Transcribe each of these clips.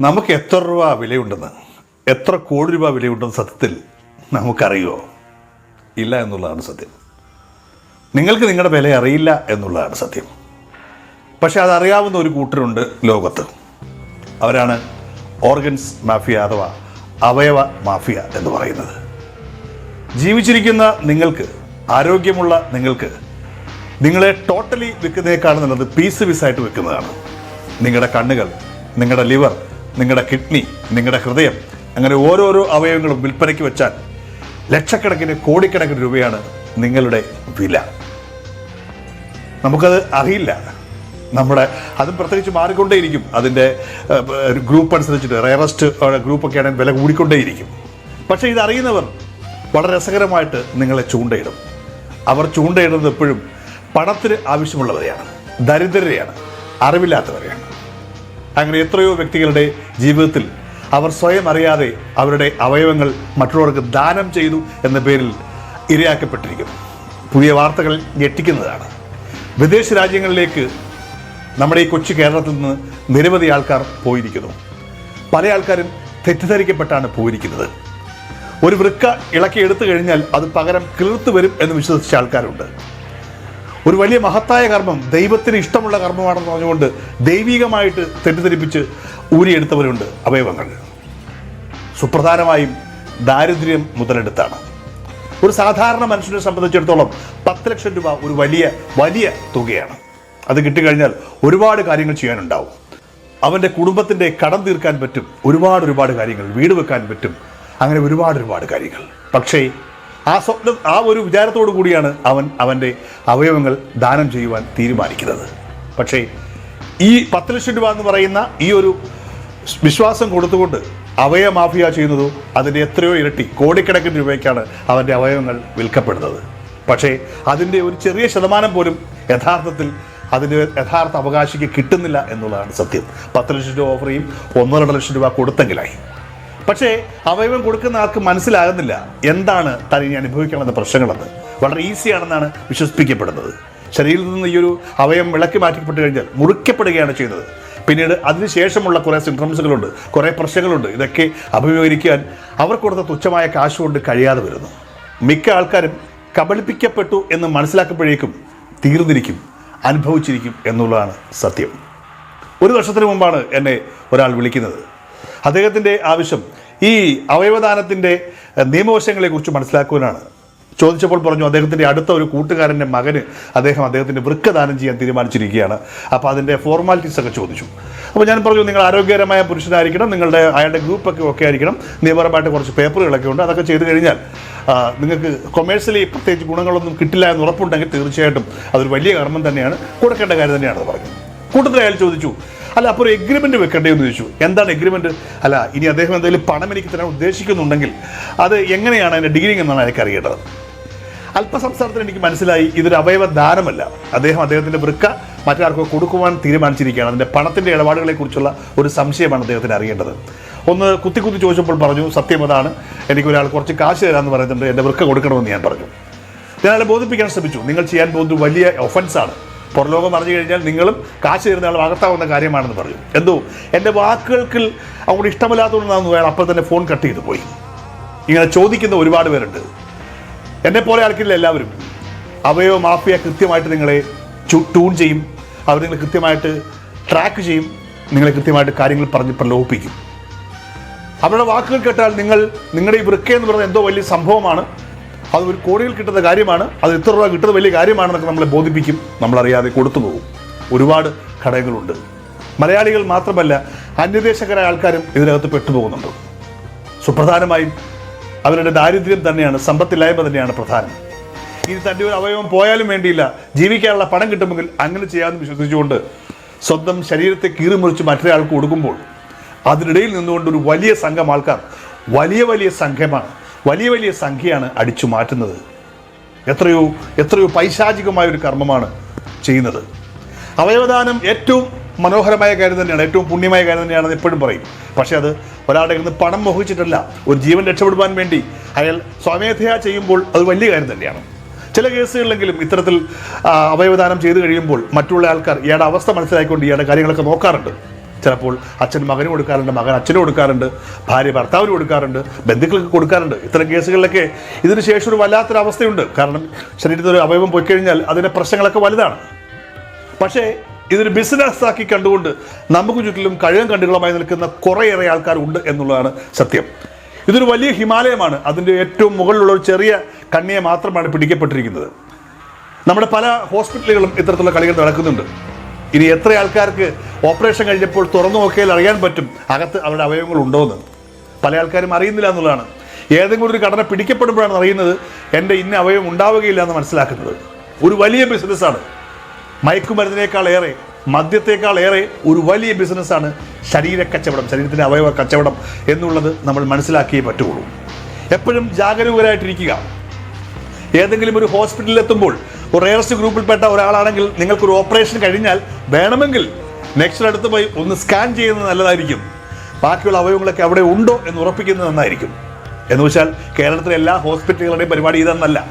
നമുക്ക് എത്ര രൂപ വിലയുണ്ടെന്ന് എത്ര കോടി രൂപ വിലയുണ്ടെന്ന് സത്യത്തിൽ നമുക്കറിയുമോ? ഇല്ല എന്നുള്ളതാണ് സത്യം. നിങ്ങൾക്ക് നിങ്ങളുടെ വില അറിയില്ല എന്നുള്ളതാണ് സത്യം. പക്ഷെ അതറിയാവുന്ന ഒരു കൂട്ടരുണ്ട് ലോകത്ത്. അവരാണ് ഓർഗൻസ് മാഫിയ അഥവാ അവയവ മാഫിയ എന്ന് പറയുന്നത്. ജീവിച്ചിരിക്കുന്ന നിങ്ങൾക്ക് ആരോഗ്യമുള്ള നിങ്ങൾക്ക് നിങ്ങളെ ടോട്ടലി വിൽക്കുന്നതിനേക്കാൾ നല്ലത് പീസ് പീസായിട്ട് വിൽക്കുന്നതാണ്. നിങ്ങളുടെ കണ്ണുകൾ നിങ്ങളുടെ ലിവർ നിങ്ങളുടെ കിഡ്നി നിങ്ങളുടെ ഹൃദയം അങ്ങനെ ഓരോരോ അവയവങ്ങളും വിൽപ്പനയ്ക്ക് വെച്ചാൽ ലക്ഷക്കണക്കിന് കോടിക്കണക്കിന് രൂപയാണ് നിങ്ങളുടെ വില. നമുക്കത് അറിയില്ല. നമ്മുടെ അതും പ്രത്യേകിച്ച് മാറിക്കൊണ്ടേയിരിക്കും. അതിന്റെ ഗ്രൂപ്പ് അനുസരിച്ചിട്ട് റയറസ്റ്റ് ഗ്രൂപ്പൊക്കെ ആണെങ്കിൽ വില കൂടിക്കൊണ്ടേയിരിക്കും. പക്ഷേ ഇതറിയുന്നവർ വളരെ രസകരമായിട്ട് നിങ്ങളെ ചൂണ്ടയിടും. അവർ ചൂണ്ടയിടുന്നത് എപ്പോഴും പണത്തിന് ആവശ്യമുള്ളവരെയാണ് ദരിദ്രരെയാണ് അറിവില്ലാത്തവരെയാണ്. അങ്ങനെ എത്രയോ വ്യക്തികളുടെ ജീവിതത്തിൽ അവർ സ്വയം അറിയാതെ അവരുടെ അവയവങ്ങൾ മറ്റുള്ളവർക്ക് ദാനം ചെയ്തു എന്ന പേരിൽ ഇരയാക്കപ്പെട്ടിരിക്കുന്നു. പുതിയ വാർത്തകൾ ഞെട്ടിക്കുന്നതാണ്. വിദേശ രാജ്യങ്ങളിലേക്ക് നമ്മുടെ ഈ കൊച്ചു കേരളത്തിൽ നിന്ന് നിരവധി ആൾക്കാർ പോയിരിക്കുന്നു. പല ആൾക്കാരും തെറ്റിദ്ധരിക്കപ്പെട്ടാണ് പോയിരിക്കുന്നത്. ഒരു വൃക്ക ഇളക്കി എടുത്തു കഴിഞ്ഞാൽ അത് പകരം കീർത്തു വരും എന്ന് വിശ്വസിച്ച ആൾക്കാരുണ്ട്. ഒരു വലിയ മഹത്തായ കർമ്മം. ദൈവത്തിന് ഇഷ്ടമുള്ള കർമ്മമാണെന്ന് പറഞ്ഞുകൊണ്ട് ദൈവികമായിട്ട് തെറ്റിദ്ധരിപ്പിച്ച് ഊരിയെടുത്തവരുണ്ട് അവയവങ്ങൾ. സുപ്രധാനമായും ദാരിദ്ര്യം മുതലെടുത്താണ്. ഒരു സാധാരണ മനുഷ്യനെ സംബന്ധിച്ചിടത്തോളം പത്ത് ലക്ഷം രൂപ ഒരു വലിയ വലിയ തുകയാണ്. അത് കിട്ടിക്കഴിഞ്ഞാൽ ഒരുപാട് കാര്യങ്ങൾ ചെയ്യാനുണ്ടാവും. അവന്റെ കുടുംബത്തിന്റെ കടം തീർക്കാൻ പറ്റും. ഒരുപാട് ഒരുപാട് കാര്യങ്ങൾ വീട് വെക്കാൻ പറ്റും. അങ്ങനെ ഒരുപാട് ഒരുപാട് കാര്യങ്ങൾ. പക്ഷേ ആ സ്വപ്നം ആ ഒരു വിചാരത്തോടു കൂടിയാണ് അവൻ അവന്റെ അവയവങ്ങൾ ദാനം ചെയ്യുവാൻ തീരുമാനിക്കുന്നത്. പക്ഷേ ഈ പത്ത് ലക്ഷം രൂപ എന്ന് പറയുന്ന ഈ ഒരു വിശ്വാസം കൊടുത്തുകൊണ്ട് അവയ മാഫിയ ചെയ്യുന്നതോ അതിന്റെ എത്രയോ ഇരട്ടി കോടിക്കണക്കിന് രൂപയ്ക്കാണ് അവന്റെ അവയവങ്ങൾ വിൽക്കപ്പെടുന്നത്. പക്ഷേ അതിന്റെ ഒരു ചെറിയ ശതമാനം പോലും യഥാർത്ഥത്തിൽ അതിന്റെ യഥാർത്ഥ അവകാശിക്ക് കിട്ടുന്നില്ല എന്നുള്ളതാണ് സത്യം. പത്ത് ലക്ഷം രൂപ ഓഫർ ചെയ്യും ഒന്നര ലക്ഷം രൂപ കൊടുത്തെങ്കിലായി. പക്ഷേ അവയവം കൊടുക്കുന്ന ആൾക്ക് മനസ്സിലാകുന്നില്ല. എന്താണ് താൻ അനുഭവിക്കണമെന്ന പ്രശ്നങ്ങളെന്ന്. വളരെ ഈസിയാണെന്നാണ് വിശ്വസിപ്പിക്കപ്പെടുന്നത്. ശരീരത്തിൽ നിന്ന് ഈ ഒരു അവയവം വിളക്കി മാറ്റിപ്പെട്ട് കഴിഞ്ഞാൽ മുറിക്കപ്പെടുകയാണ് ചെയ്യുന്നത്. പിന്നീട് അതിനുശേഷമുള്ള കുറേ സിംറ്റംസുകളുണ്ട് കുറേ പ്രശ്നങ്ങളുണ്ട്. ഇതൊക്കെ അഭിമുഖീകരിക്കാൻ അവർ കൊടുത്ത തുച്ഛമായ കാശ് കൊണ്ട് കഴിയാതെ വരുന്നു. മിക്ക ആൾക്കാരും കബളിപ്പിക്കപ്പെട്ടു എന്ന് മനസ്സിലാക്കുമ്പോഴേക്കും തീർന്നിരിക്കും അനുഭവിച്ചിരിക്കും എന്നുള്ളതാണ് സത്യം. ഒരു വർഷത്തിന് മുമ്പാണ് എന്നെ ഒരാൾ വിളിക്കുന്നത്. അദ്ദേഹത്തിന്റെ ആവശ്യം ഈ അവയവദാനത്തിന്റെ നിയമവശങ്ങളെ നിയമവശങ്ങളെക്കുറിച്ച് മനസ്സിലാക്കുവാനാണ്. ചോദിച്ചപ്പോൾ പറഞ്ഞു അദ്ദേഹത്തിന്റെ അടുത്ത ഒരു കൂട്ടുകാരന്റെ മകന് അദ്ദേഹം അദ്ദേഹത്തിന്റെ വൃക്ക ദാനം ചെയ്യാൻ തീരുമാനിച്ചിരിക്കുകയാണ്. അപ്പോൾ അതിന്റെ ഫോർമാലിറ്റീസ് ഒക്കെ ചോദിച്ചു. അപ്പോൾ ഞാൻ പറഞ്ഞു നിങ്ങൾ ആരോഗ്യകരമായ പുരുഷനായിരിക്കണം നിങ്ങളുടെ അയാളുടെ ഗ്രൂപ്പൊക്കെ ഒക്കെ ആയിരിക്കണം. നിയമപരമായിട്ട് കുറച്ച് പേപ്പറുകളൊക്കെ ഉണ്ട് അതൊക്കെ ചെയ്ത് കഴിഞ്ഞാൽ നിങ്ങൾക്ക് കൊമേഴ്സ്യലി പ്രത്യേകിച്ച് ഗുണങ്ങളൊന്നും കിട്ടില്ല എന്ന് ഉറപ്പുണ്ടെങ്കിൽ തീർച്ചയായിട്ടും അതൊരു വലിയ കർമ്മം തന്നെയാണ്. കൊടുക്കേണ്ട കാര്യം തന്നെയാണെന്ന് പറഞ്ഞു. കൂട്ടത്തിൽ അയാൾ ചോദിച്ചു അല്ല അപ്പോൾ ഒരു എഗ്രിമെന്റ് വെക്കണ്ടേ എന്ന് ചോദിച്ചു. എന്താണ് എഗ്രിമെന്റ് അല്ല ഇനി അദ്ദേഹം എന്തെങ്കിലും പണം എനിക്ക് തരാൻ ഉദ്ദേശിക്കുന്നുണ്ടെങ്കിൽ അത് എങ്ങനെയാണ് അതിന്റെ ഡീലിംഗ് എന്നാണ് എനിക്ക് അറിയേണ്ടത്. അല്പസംസാരത്തിൽ എനിക്ക് മനസ്സിലായി ഇതൊരു അവയവ ദാനമല്ല. അദ്ദേഹം അദ്ദേഹത്തിന്റെ വൃക്ക മറ്റാർക്കോ കൊടുക്കുവാൻ തീരുമാനിച്ചിരിക്കുകയാണ്. അതിന്റെ പണത്തിന്റെ ഇടപാടുകളെക്കുറിച്ചുള്ള ഒരു സംശയമാണ് അദ്ദേഹത്തിന് അറിയേണ്ടത്. ഒന്ന് കുത്തി കുത്തി ചോദിച്ചപ്പോൾ പറഞ്ഞു സത്യം അതാണ്. എനിക്ക് ഒരാൾ കുറച്ച് കാശ് തരാമെന്ന് പറയുന്നുണ്ട് എന്റെ വൃക്ക കൊടുക്കണമെന്ന് ഞാൻ പറഞ്ഞു. ഞാൻ അയാളെ ബോധിപ്പിക്കാൻ ശ്രമിച്ചു. നിങ്ങൾ ചെയ്യാൻ പോകുന്നത് വലിയ ഒഫൻസാണ് പുറലോകം പറഞ്ഞു കഴിഞ്ഞാൽ നിങ്ങളും കാശ് തരുന്ന ആൾ അകത്താവുന്ന കാര്യമാണെന്ന് പറഞ്ഞു. എന്തോ? എന്റെ വാക്കുകൾക്ക് അങ്ങോട്ട് ഇഷ്ടമില്ലാത്തതുകൊണ്ടാണെന്ന് അയാൾ അപ്പോൾ തന്നെ ഫോൺ കട്ട് ചെയ്ത് പോയി. ഇങ്ങനെ ചോദിക്കുന്ന ഒരുപാട് പേരുണ്ട്. എന്നെ പോലെ ആൾക്കില്ല എല്ലാവരും. അവയോ മാഫിയ കൃത്യമായിട്ട് നിങ്ങളെ ട്യൂൺ ചെയ്യും. അവർ നിങ്ങളെ കൃത്യമായിട്ട് ട്രാക്ക് ചെയ്യും. നിങ്ങളെ കൃത്യമായിട്ട് കാര്യങ്ങൾ പറഞ്ഞ് പ്രലോഭിപ്പിക്കും. അവരുടെ വാക്കുകൾ കേട്ടാൽ നിങ്ങൾ നിങ്ങളുടെ ഈ വൃക്ക എന്ന് പറയുന്നത് എന്തോ വലിയ സംഭവമാണ്. അത് ഒരു കോടിയിൽ കിട്ടുന്ന കാര്യമാണ്. അത് എത്ര രൂപ കിട്ടുന്ന വലിയ കാര്യമാണെന്നൊക്കെ നമ്മളെ ബോധിപ്പിക്കും. നമ്മളറിയാതെ കൊടുത്തു പോകും. ഒരുപാട് ഘടകങ്ങളുണ്ട്. മലയാളികൾ മാത്രമല്ല അന്യദേശക്കാരായ ആൾക്കാരും ഇതിനകത്ത് പെട്ടുപോകുന്നുണ്ട്. സുപ്രധാനമായും അവരുടെ ദാരിദ്ര്യം തന്നെയാണ് സമ്പത്തില്ലായ്മ തന്നെയാണ് പ്രധാനം. ഇനി തന്റെ ഒരു അവയവം പോയാലും വേണ്ടിയില്ല ജീവിക്കാനുള്ള പണം കിട്ടുമെങ്കിൽ അങ്ങനെ ചെയ്യാമെന്ന് വിശ്വസിച്ചുകൊണ്ട് സ്വന്തം ശരീരത്തെ കീറിമുറിച്ച് മറ്റൊരാൾക്ക് കൊടുക്കുമ്പോൾ അതിനിടയിൽ നിന്നുകൊണ്ട് ഒരു വലിയ സംഘം ആൾക്കാർ വലിയ വലിയ സംഘമാണ് വലിയ വലിയ സംഖ്യയാണ് അടിച്ചു മാറ്റുന്നത്. എത്രയോ എത്രയോ പൈശാചികമായ ഒരു കർമ്മമാണ് ചെയ്യുന്നത്. അവയവദാനം ഏറ്റവും മനോഹരമായ കാര്യം തന്നെയാണ് ഏറ്റവും പുണ്യമായ കാര്യം തന്നെയാണെന്ന് എപ്പോഴും പറയും. പക്ഷേ അത് ഒരാളുടെ നിന്ന് പണം മോഹിച്ചിട്ടല്ല ഒരു ജീവൻ രക്ഷപ്പെടുവാൻ വേണ്ടി അയാൾ സ്വമേധയാ ചെയ്യുമ്പോൾ അത് വലിയ കാര്യം തന്നെയാണ്. ചില കേസുകളിലെങ്കിലും ഇത്തരത്തിൽ അവയവദാനം ചെയ്തു കഴിയുമ്പോൾ മറ്റുള്ള ആൾക്കാർ ഇയാളുടെ അവസ്ഥ മനസ്സിലാക്കിക്കൊണ്ട് ഇയാളുടെ കാര്യങ്ങളൊക്കെ നോക്കാറുണ്ട്. ചിലപ്പോൾ അച്ഛൻ മകന് കൊടുക്കാറുണ്ട് മകൻ അച്ഛന് കൊടുക്കാറുണ്ട് ഭാര്യ ഭർത്താവിന് കൊടുക്കാറുണ്ട് ബന്ധുക്കൾക്ക് കൊടുക്കാറുണ്ട്. ഇത്തരം കേസുകളിലൊക്കെ ഇതിന് ശേഷം ഒരു വല്ലാത്തൊരവസ്ഥയുണ്ട്. കാരണം ശരീരത്തിൽ ഒരു അവയവം പോയി കഴിഞ്ഞാൽ അതിന്റെ പ്രശ്നങ്ങളൊക്കെ വലുതാണ്. പക്ഷേ ഇതൊരു ബിസിനസ് ആക്കി കണ്ടുകൊണ്ട് നമുക്ക് ചുറ്റിലും കഴിവും കണ്ടുകളുമായി നിൽക്കുന്ന കുറേയേറെ ആൾക്കാരുണ്ട് എന്നുള്ളതാണ് സത്യം. ഇതൊരു വലിയ ഹിമാലയമാണ്. അതിന്റെ ഏറ്റവും മുകളിലുള്ള ഒരു ചെറിയ കണ്ണിയെ മാത്രമാണ് പിടിക്കപ്പെട്ടിരിക്കുന്നത്. നമ്മുടെ പല ഹോസ്പിറ്റലുകളും ഇത്തരത്തിലുള്ള കളികൾ നടക്കുന്നുണ്ട്. ഇനി എത്ര ആൾക്കാർക്ക് ഓപ്പറേഷൻ കഴിഞ്ഞപ്പോൾ തുറന്നു നോക്കിയാൽ അറിയാൻ പറ്റും അകത്ത് അവരുടെ അവയവങ്ങൾ ഉണ്ടോയെന്ന് പല ആൾക്കാരും അറിയുന്നില്ല എന്നുള്ളതാണ്. ഏതെങ്കിലും ഒരു ഘടന പിടിക്കപ്പെടുമ്പോഴാണ് അറിയുന്നത് എന്റെ ഇന്ന അവയവം ഉണ്ടാവുകയില്ല എന്ന് മനസ്സിലാക്കുന്നത്. ഒരു വലിയ ബിസിനസ്സാണ്. മയക്കുമരുന്നിനേക്കാൾ ഏറെ മദ്യത്തേക്കാൾ ഏറെ ഒരു വലിയ ബിസിനസ്സാണ് ശരീര കച്ചവടം ശരീരത്തിന്റെ അവയവ കച്ചവടം എന്നുള്ളത് നമ്മൾ മനസ്സിലാക്കിയേ പറ്റുള്ളൂ എപ്പോഴും ജാഗരൂകരായിട്ടിരിക്കുക. ഏതെങ്കിലും ഒരു ഹോസ്പിറ്റലിൽ എത്തുമ്പോൾ റേറസ്റ്റ് ഗ്രൂപ്പിൽപ്പെട്ട ഒരാളാണെങ്കിൽ നിങ്ങൾക്കൊരു ഓപ്പറേഷൻ കഴിഞ്ഞാൽ വേണമെങ്കിൽ നെക്സ്റ്റ് അടുത്ത് പോയി ഒന്ന് സ്കാൻ ചെയ്യുന്നത് നല്ലതായിരിക്കും. ബാക്കിയുള്ള അവയവങ്ങളൊക്കെ അവിടെ ഉണ്ടോ എന്ന് ഉറപ്പിക്കുന്നത് നന്നായിരിക്കും. എന്ന് വെച്ചാൽ കേരളത്തിലെ എല്ലാ ഹോസ്പിറ്റലുകളുടെയും പരിപാടി ഇതെന്നല്ല.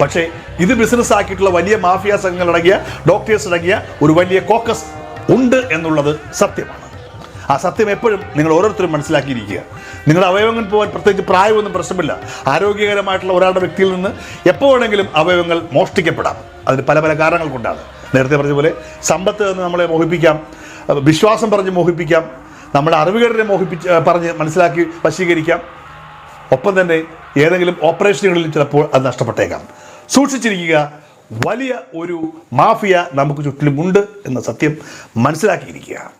പക്ഷേ ഇത് ബിസിനസ് ആക്കിയിട്ടുള്ള വലിയ മാഫിയ സംഘങ്ങളടങ്ങിയ ഡോക്ടേഴ്സ് അടങ്ങിയ ഒരു വലിയ കോക്കസ് ഉണ്ട് എന്നുള്ളത് സത്യമാണ്. ആ സത്യം എപ്പോഴും നിങ്ങൾ ഓരോരുത്തരും മനസ്സിലാക്കിയിരിക്കുക. നിങ്ങളുടെ അവയവങ്ങൾ പോകാൻ പ്രത്യേകിച്ച് പ്രായമൊന്നും പ്രശ്നമില്ല. ആരോഗ്യകരമായിട്ടുള്ള ഒരാളുടെ വ്യക്തിയിൽ നിന്ന് എപ്പോൾ വേണമെങ്കിലും അവയവങ്ങൾ മോഷ്ടിക്കപ്പെടാം. അതിന് പല പല കാരണങ്ങൾ കൊണ്ടാണ്. നേരത്തെ പറഞ്ഞ പോലെ സമ്പത്ത് എന്ന് നമ്മളെ മോഹിപ്പിക്കാം വിശ്വാസം പറഞ്ഞ് മോഹിപ്പിക്കാം നമ്മുടെ അറിവുകേടിനെ മോഹിപ്പിച്ച് പറഞ്ഞ് മനസ്സിലാക്കി വശീകരിക്കാം. ഒപ്പം തന്നെ ഏതെങ്കിലും ഓപ്പറേഷനുകളിൽ ചിലപ്പോൾ അത് നഷ്ടപ്പെട്ടേക്കാം. സൂക്ഷിച്ചിരിക്കുക വലിയ ഒരു മാഫിയ നമുക്ക് ചുറ്റിലുമുണ്ട് എന്ന സത്യം മനസ്സിലാക്കിയിരിക്കുക.